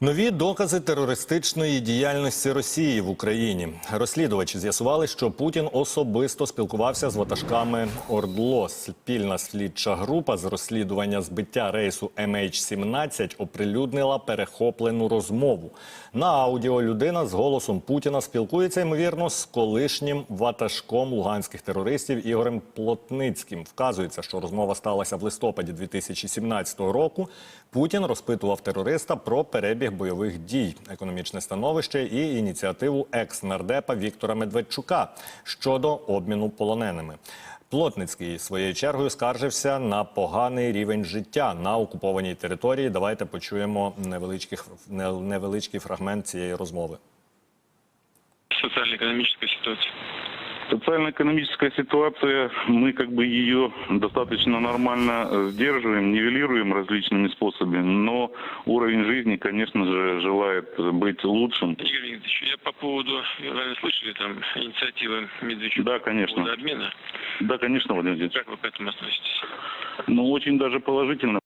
Нові докази терористичної діяльності Росії в Україні. Розслідувачі з'ясували, що Путін особисто спілкувався з ватажками ОРДЛО. Спільна слідча група з розслідування збиття рейсу MH17 оприлюднила перехоплену розмову. На аудіо людина з голосом Путіна спілкується ймовірно з колишнім ватажком луганських терористів Ігорем Плотницьким. Вказується, що розмова сталася в листопаді 2017 року. Путін розпитував терориста про перебіг бойових дій, економічне становище і ініціативу екс-нардепа Віктора Медведчука щодо обміну полоненими. Плотницький своєю чергою скаржився на поганий рівень життя на окупованій території. Давайте почуємо невеличкий, невеличкий фрагмент цієї розмови. социально-экономическая ситуация. Социально-экономическая ситуация, мы как бы ее достаточно нормально э, сдерживаем, нивелируем различными способами, но уровень жизни, конечно же, желает быть лучшим. Игорь Леонидович, я по поводу, вы, наверное, слышали там инициативы Медведчука Да, по конечно. поводу обмена. Да, конечно, Владимир Владимирович. Как вы к этому относитесь? Ну, очень даже положительно.